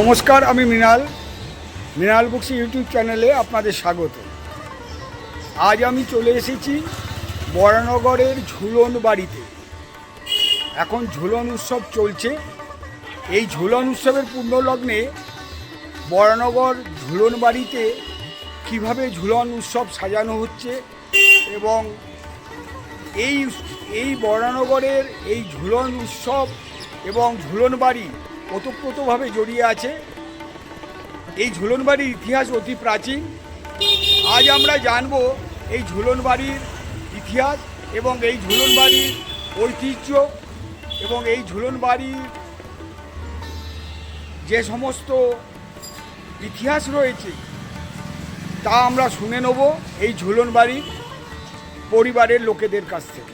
নমস্কার, আমি Mrinal. Mrinal books YouTube চ্যানেলে আপনাদের স্বাগত। আজ আমি চলে এসেছি বরানগরের ঝুলন বাড়িতে। এখন ঝুলন উৎসব চলছে। এই ঝুলন উৎসবের পূর্ণলগ্নে বরানগর ঝুলন বাড়িতে কীভাবে ঝুলন উৎসব সাজানো হচ্ছে এবং এই এই বরানগরের এই ঝুলন উৎসব এবং ঝুলন বাড়ি ওতপ্রোতভাবে জড়িয়ে আছে। এই ঝুলন বাড়ির ইতিহাস অতি প্রাচীন। আজ আমরা জানব এই ঝুলন বাড়ির ইতিহাস এবং এই ঝুলন বাড়ির ঐতিহ্য এবং এই ঝুলন বাড়ির যে সমস্ত ইতিহাস রয়েছে, তা আমরা শুনে নেব এই ঝুলন বাড়ির পরিবারের লোকেদের কাছ থেকে।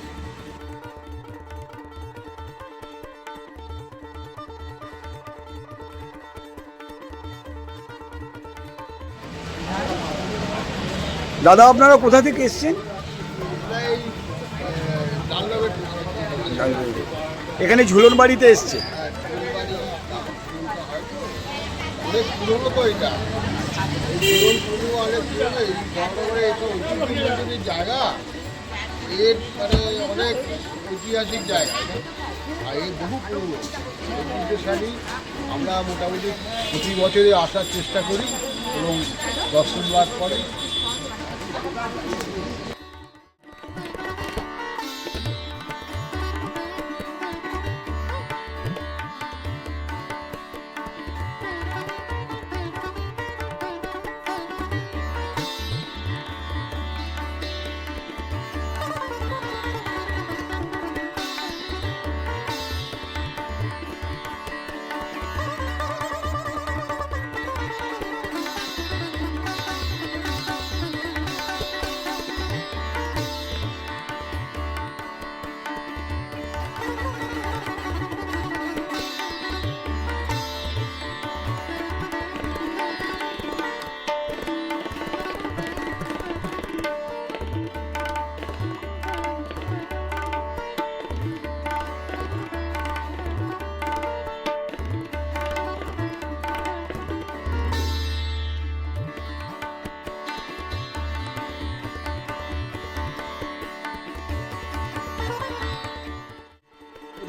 দাদা, আপনারা কোথা থেকে এসছেন? এখানে ঝুলন বাড়িতে এসছে। জায়গা এর মানে অনেক ঐতিহাসিক জায়গা আর আমরা মোটামুটি প্রতি বছরে আসার চেষ্টা করি এবং দর্শন লাভ করি। Thank you.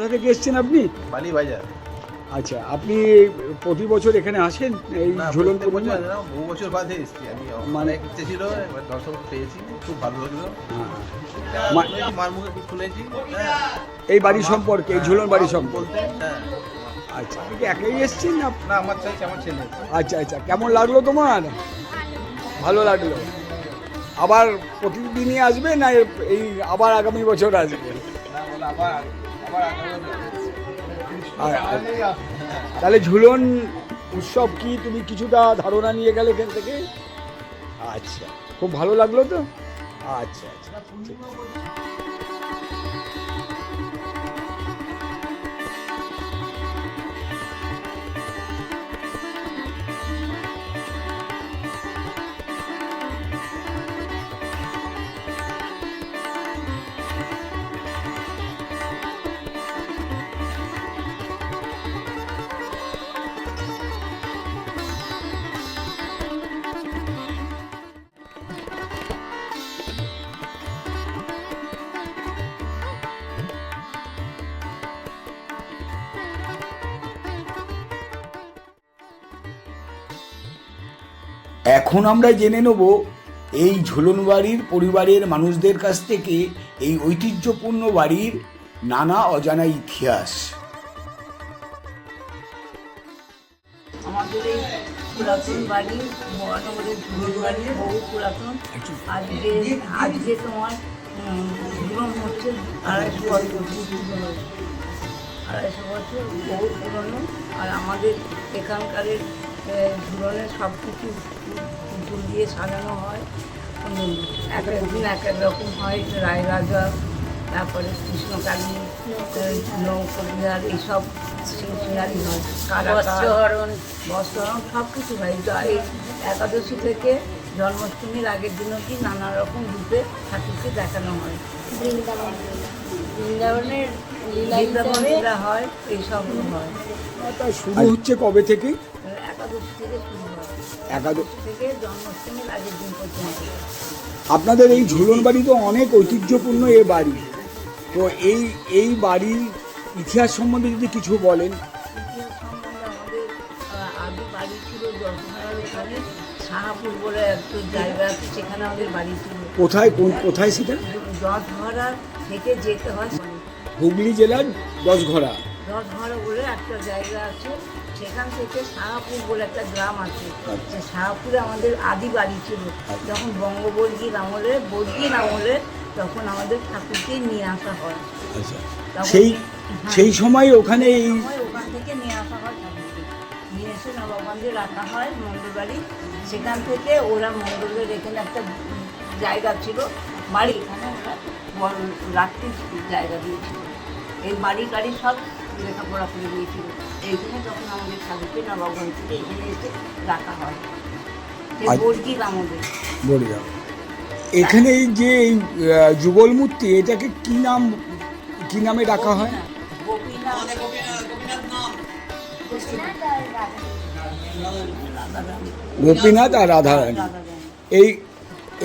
কোথা থেকে এসছেন আপনি? বাজার আচ্ছা আপনি প্রতি বছর এখানে আসেন? এই ঝুলন বছর পূর্ণিমা? বহু বছর বাদে এসেছি। আমি মানে- ইচ্ছে ছিল দর্শন পেয়েছি খুব ভালো লাগল। হ্যাঁ। মার মুখে শুনেছি হ্যাঁ। এই বাড়ি সম্পর্কে এই ঝুলন বাড়ি সম্পর্কে? হ্যাঁ। আচ্ছা আপনি কি একাই এসছেন না? না আমার চাইছে আমার ছেলে আচ্ছা আচ্ছা কেমন লাগল তোমার? ভালো লাগল। আবার প্রতিদিনই আসবে না এই আবার আগামী বছর আসবে? আবার তাহলে ঝুলন উৎসব কি তুমি কিছুটা ধারণা নিয়ে গেলে এখান থেকে? আচ্ছা খুব ভালো লাগল তো? আচ্ছা আচ্ছা এখন আমরা জেনে নেব এই ঝুলন বাড়ির পরিবারের মানুষদের কাছ থেকে এই ঐতিহ্যপূর্ণ বাড়ির নানা অজানা ইতিহাস। আমাদের পুরাতন বাড়ি মহানগরের ঝুলন বাড়ি বহু পুরাতন। আজকে আজকে তোমার জীবন হচ্ছে আড়াইশো বছর। আড়াইশো বছর বহু পুরনো। আর আমাদের এখানকার ঝুলনের সব কিছু ফুল দিয়ে সাজানো হয়। এক এক দিন এক এক রকম হয় রায় রাজা তারপরে কৃষ্ণকালী নৌকবিহার এইসব সিনারি হয়। বস্ত্রহরণ। বস্ত্রহরণ সব কিছু হয়। এই একাদশী থেকে জন্মাষ্টমীর আগের দিনও কি নানা রকম রূপে ঠাকুরকে দেখানো হয়। বৃন্দাবন বৃন্দাবনের লীলা বৃন্দাবন হিসাবে লীলা হয় এইসব হয়। শুরু হচ্ছে কবে থেকে? আপনাদের এই ঝুলন বাড়ি তো অনেক ঐতিহ্যপূর্ণ এ বাড়ি। তো এই এই বাড়ির ইতিহাস সম্বন্ধে যদি কিছু বলেন। শাহাপুর বলে একটা জায়গা আছে সেখানে আমাদের বাড়ি ছিল। কোথায় কোন কোথায় সেটা? দশঘরা থেকে যেতে হয়। হুগলি জেলার দশঘরা দশঘরা বলে একটা জায়গা আছে সেখান থেকে শাহাপুর বলে একটা গ্রাম আছে। আচ্ছা। শাহাপুরে আমাদের আদি বাড়ি ছিল। যখন বঙ্গবর্গীর আমলে বর্গীর আমলে তখন আমাদের ঠাকুরকে নিয়ে আসা হয়। আচ্ছা। সেই হ্যাঁ। সেই সময় ওখানে ওখান থেকে নিয়ে আসা হয় ঠাকুরকে। নিয়ে এসে নবাবগঞ্জে রাখা হয় মন্ডল বাড়ি। সেখান থেকে ওরা মন্ডলের এখানে একটা জায়গা ছিল। বাড়ি এখানে ওরা রাত্রি জায়গা দিয়েছিল। এই বাড়ি গাড়ি সব লেখাপড়া করে দিয়েছিল। এইখানে তখন আমাদের ঠাকুরকে নবাবগঞ্জ থেকে এখানে এসে রাখা হয়। আচ্ছা। এখানে এই যে এই যুগল মূর্তি এটাকে কি নাম কি নামে ডাকা হয়? গোপীনাথ। গোপীনাথ। আর রাধারানী। এই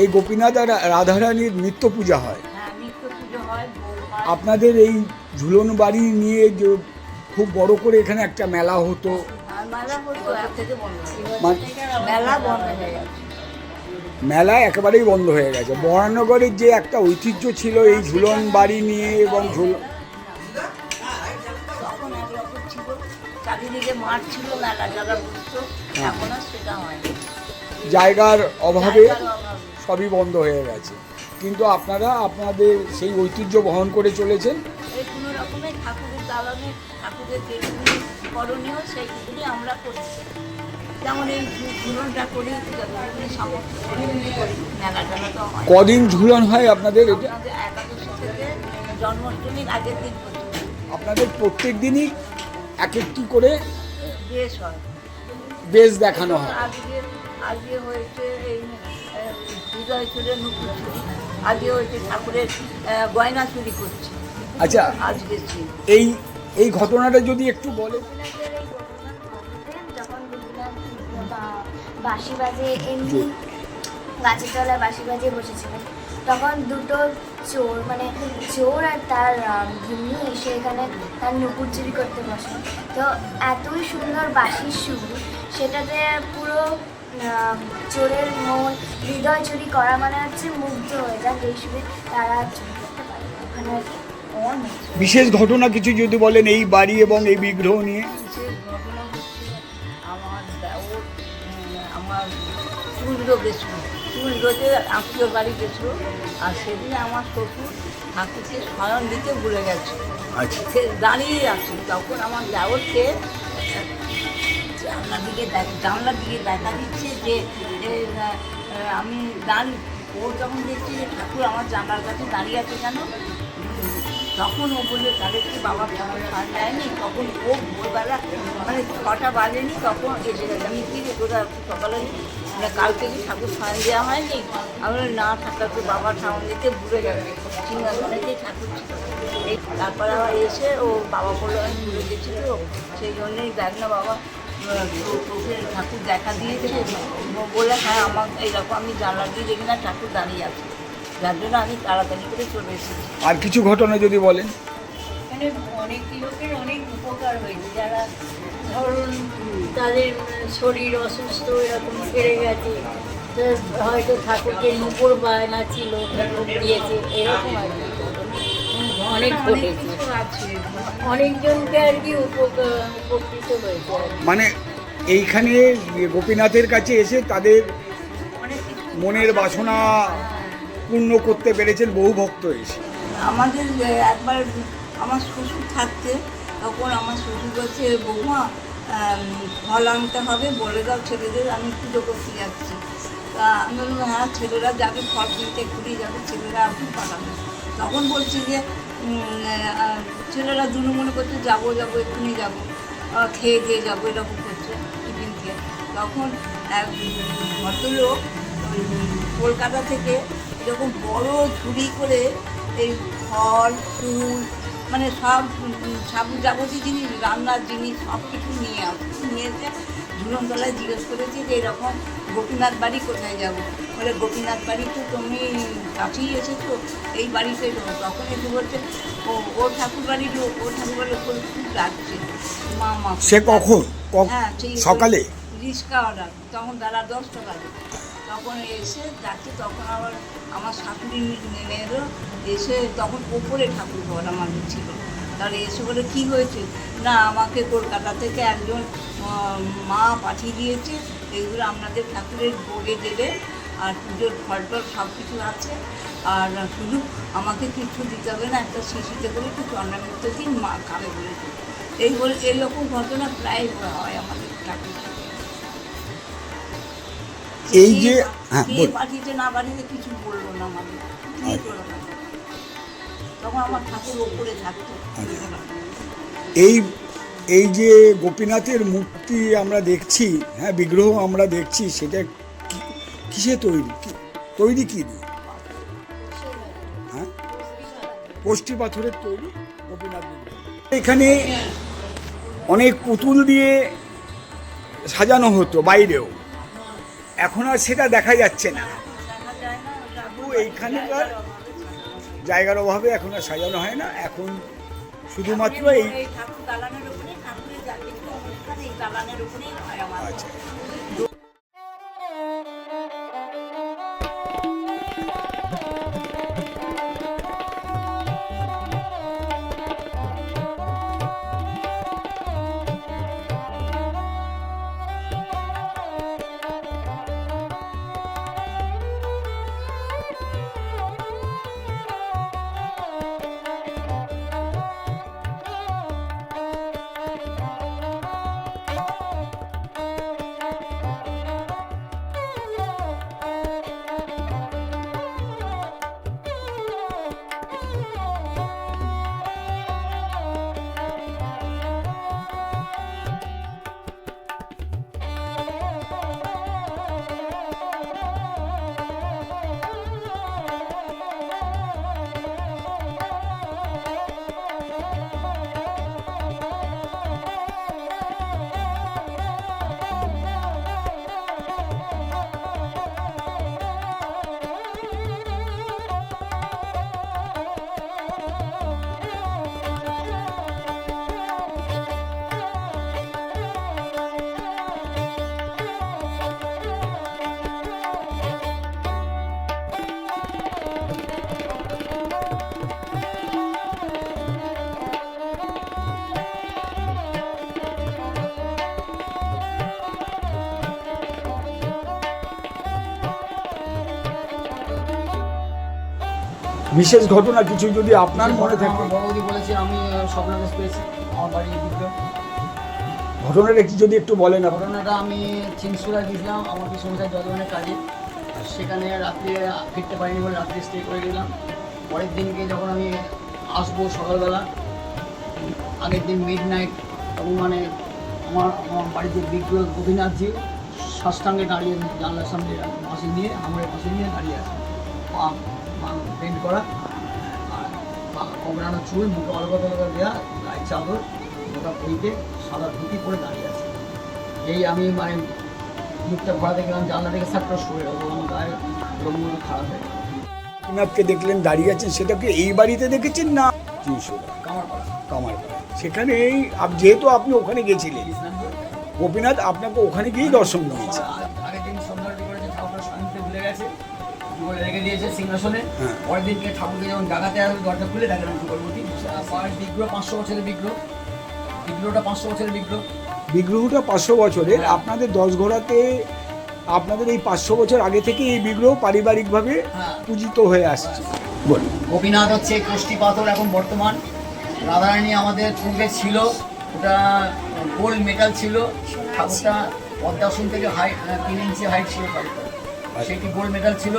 এই গোপীনাথ আর রাধারানীর নিত্য পূজা হয়। হ্যাঁ নিত্য পুজো হয়। বৌমা আপনাদের এই ঝুলন বাড়ি নিয়ে যে খুব বড় করে এখানে একটা মেলা হতো। মেলা একেবারেই বন্ধ হয়ে গেছে। বরানগরের যে একটা ঐতিহ্য ছিল এই ঝুলন বাড়ি নিয়ে এবং ঝুল হয়। জায়গার অভাবে সবই বন্ধ হয়ে গেছে। কিন্তু আপনারা আপনাদের সেই ঐতিহ্য বহন করে চলেছেন? রকমের ঠাকুরের দালানে ঠাকুরের যেগুলি করণীয় সেইগুলি আমরা করি যেমন এই ঝুলনটা করি সামর্থ্য করি করি। মেলা টেলা তো হয়। কদিন ঝুলন হয় আপনাদের এটা? আমাদের একাদশী থেকে জন্মাষ্টমীর আগের দিন পর্যন্ত। আপনাদের প্রত্যেক দিনই এক একটি করে বেশ হয়। বেশ দেখানো হয়। আজকে আজকে হয়েছে এই আহ, হৃদয় চুরে নুপুর চুরি। আজকে হয়েছে ঠাকুরের আহ, গয়না চুরি করছে। আচ্ছা এই এই ঘটনাটা যদি একটু বলে বাঁশি বাজে এমনি গাছের তলায় বাঁশি বাজিয়ে বসেছিলেন। তখন দুটো চোর মানে চোর আর তার গিন্নি এসে এখানে তার নুপুর চুরি করতে বসে। তো এতই সুন্দর বাঁশির সুর সেটাতে পুরো চোরের মন হৃদয় চুরি করা মানে হচ্ছে মুগ্ধ হয়ে যান যেই সুরে তারা চুরি করতে পারে ওখানে আর কি অনেক বিশেষ ঘটনা কিছু যদি বলেন এই বাড়ি এবং এই বিগ্রহ নিয়ে। আমার আমার আত্মীয় বাড়ি আর সেদিন আমার ঠাকুরকে ভুলে গেছে সে দাঁড়িয়ে তখন আমার দেওরকে জানলার দিকে জানলার দিকে দিচ্ছে যে আমি দাঁড়িয়ে, ও যখন দেখছে যে ঠাকুর আমার জানলার কাছে দাঁড়িয়ে আছে কেন তখন ও বলল তাদের কি বাবা খান যায়নি তখন ও ভোরবেলা মানে ছটা বাজেনি, তখন এসে আমি কি রে তোরা সকালে মানে কালকে কি ঠাকুর খান দেওয়া হয়নি, আমি না ঠাকুরকে বাবা ঠাকুর দিতে ভুলে গেছে। সিংহাসনেতেই ঠাকুর ছিল। এই তারপর আবার এসে ও বাবা বলল, আমি ভুলে গেছিল সেই জন্যই দেখ না বাবা ঠাকুর দেখা দিয়েছে বলে হ্যাঁ আমার এইরকম আমি জানলা দিয়ে দেখি না, ঠাকুর দাঁড়িয়ে আছে। যার জন্য আমি তাড়াতাড়ি করে চলে এসেছি। আর কিছু ঘটনা যদি বলেন? এখানে অনেক লোকের অনেক উপকার হয়েছে। যারা ধরুন তাদের শরীর অসুস্থ এরকম বেড়ে গেছে হয়তো ঠাকুরকে নুপুর বায়না ছিল দিয়েছে এরকম আর কি। অনেক ঘটেছে। অনেকজনকে আর কি উপকার উপকৃত হয়েছে মানে এইখানে গোপীনাথের কাছে এসে তাদের মনের বাসনা পূর্ণ করতে পেরেছেন বহু ভক্ত এসে। আমাদের একবার আমার শ্বশুর থাকতে তখন আমার শ্বশুর বলছে, বৌমা ফল আনতে হবে, বলে দাও ছেলেদের, আমি পুজো করতে যাচ্ছি। তা আমি বললাম হ্যাঁ ছেলেরা যাবে, ফল কিনতে ঘুরে যাবে, ছেলেরা আপনি পাঠাবে তখন বলছি যে ছেলেরা দুনো মনে করছে, যাব যাব, এক্ষুনি যাব। খেয়ে দিয়ে যাব, এরকম করছে, টিফিন খেয়ে তখন এক ভদ্রলোক কলকাতা থেকে এরকম বড় ঝুড়ি করে এই ফল ফুল মানে সব সাবু যাবতীয় জিনিস রান্নার জিনিস সব কিছু নিয়ে আসছে নিয়ে এসে ঝুলনতলায় জিজ্ঞেস করেছি যে এরকম গোপীনাথ বাড়ি কোথায় যাব? বলে গোপীনাথ বাড়ি তো তুমি কাছেই এসেছ এই বাড়িতে তখন একটু বলছে ও ও ঠাকুর বাড়ির লোক ও ঠাকুর বাড়ির লোক খুব লাগছে মা মা সে কখন? হ্যাঁ সেই সকালে? রিক্সা অর্ডার তখন বেলা দশটা বাজে। তখন এসে যাচ্ছে, তখন আবার আমার শাশুড়ি নেমে এলো। এসে তখন ওপরে ঠাকুর ঘর আমাদের ছিল। তাহলে এসে বলে, কী হয়েছে? না, আমাকে কলকাতা থেকে একজন মা পাঠিয়ে দিয়েছে। এগুলো আপনাদের ঠাকুরের ভোগে দেবে। আর পুজোর ফল টল সব কিছু আছে। আর শুধু আমাকে কিছু দিতে হবে না, একটা শিশিতে করে একটু চন্দ্রামিত্র দিন, মা খাবে বলেছে এই বলে, এরকম ঘটনা প্রায় হয় আমাদের ঠাকুর। এই যে হ্যাঁ পাঠিয়েছে না পাঠিয়েছে কিছু বলল না আমাদের কি করল না। তখন আমার ঠাকুর ওপরে থাকতো। এই এই যে গোপীনাথের মূর্তি আমরা দেখছি হ্যাঁ বিগ্রহ আমরা দেখছি সেটা কিসে তৈরি? তৈরি কি হ্যাঁ? কোষ্ঠী পাথরের তৈরি গোপীনাথ এখানে অনেক পুতুল দিয়ে সাজানো হতো বাইরেও। এখন আর সেটা দেখা যাচ্ছে না। তো এইখানকার জায়গার অভাবে এখন আর সাজানো হয় না। এখন শুধুমাত্র এই এই বিশেষ ঘটনা কিছু যদি আপনার মনে থাকে। বলেছে আমি স্বপ্নাদেশ পেয়েছি আমার বাড়ি দিকে ঘটনাটা কি যদি একটু বলেন ঘটনাটা আমি চিনসুরা গেছিলাম আমার কি সংসার যতক্ষণের কাজে। সেখানে রাত্রে ফিরতে পারিনি বলে রাত্রে স্টে করে গেলাম। পরের দিনকে যখন আমি আসব সকালবেলা আগের দিন মিড নাইট তখন মানে আমার আমার বাড়িতে বিগ্রহ গোপীনাথজি সাষ্টাঙ্গে দাঁড়িয়ে জানলার সামনে মাসি নিয়ে আমার মাসি নিয়ে দাঁড়িয়ে আছে। পা পেন্ট করা। আর কোমরানো চুল মুখে অলগা তলগা দেওয়া গায়ের চাদর গোটা বইতে সাদা ধুতি পরে দাঁড়িয়ে আছে। এই আমি মানে মুখটা ঘোরাতে গেলাম জানলা থেকে সাতটা শুয়ে গেল আমার গায়ে রোগগুলো খারাপ হয়ে গেল। দেখলেন দাঁড়িয়ে আছেন সেটা কি এই বাড়িতে দেখেছেন না? তিনশোটা কামার কামারপাড়া সেখানে এই যেহেতু আপনি ওখানে গেছিলেন গোপীনাথ আপনাকে ওখানে গিয়েই দর্শন দিয়েছে। দিয়েছে সিংহাসনে। হ্যাঁ। পরের দিনকে ঠাকুরকে যখন জাগাতে আসবে দরজা খুলে দেখেন পায়ের বিগ্রহ পাঁচশো বছরের বিগ্রহ। বিগ্রহটা পাঁচশো বছরের বিগ্রহ। বিগ্রহটা পাঁচশো বছরের। আপনাদের দশ ঘোড়াতে আপনাদের এই পাঁচশো বছর আগে থেকে এই বিগ্রহ পারিবারিকভাবে হ্যাঁ। পূজিত হয়ে আসছে। বলুন গোপীনাথ হচ্ছে কোষ্ঠী পাথর এখন বর্তমান। রাধারানী আমাদের পূর্বে ছিল ওটা গোল্ড মেটাল ছিল। ঠাকুরটা পদ্মাসন থেকে হাইট তিন ইঞ্চি হাইট ছিল ঠাকুরটা সেটি গোল্ড মেটাল ছিল।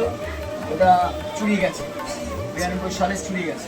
ওটা চুরি গেছে। বিরানব্বই সালে চুরি গেছে।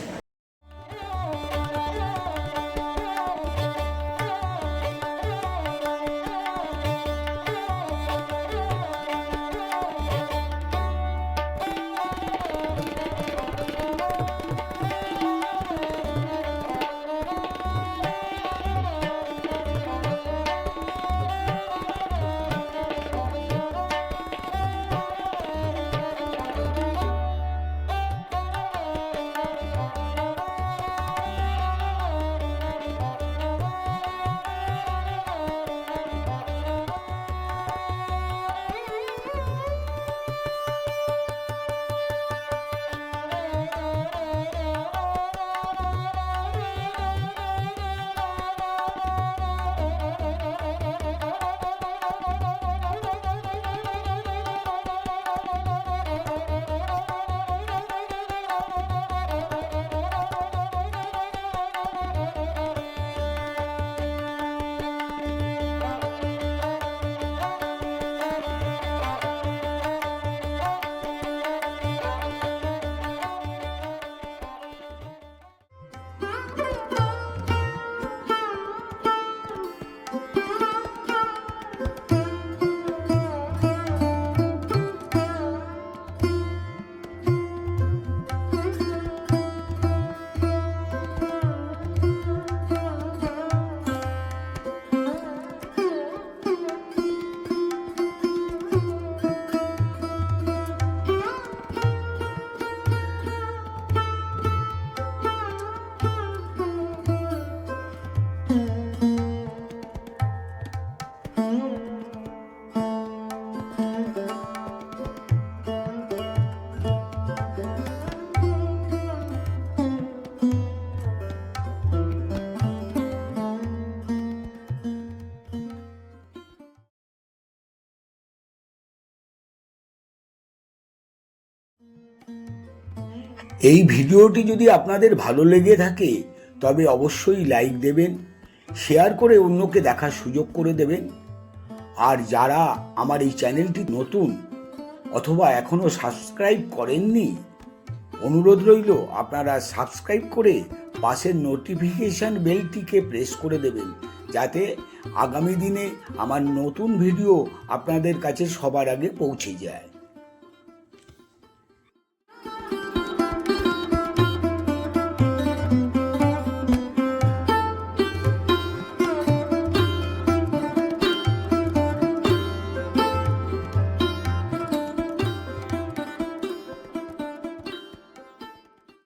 এই ভিডিওটি যদি আপনাদের ভালো লেগে থাকে, তবে অবশ্যই লাইক দেবেন, শেয়ার করে অন্যকে দেখার সুযোগ করে দেবেন। আর যারা আমার এই চ্যানেলটি নতুন অথবা এখনও সাবস্ক্রাইব করেননি, অনুরোধ রইল আপনারা সাবস্ক্রাইব করে পাশের নোটিফিকেশন বেলটিকে প্রেস করে দেবেন, যাতে আগামী দিনে আমার নতুন ভিডিও আপনাদের কাছে সবার আগে পৌঁছে যায়।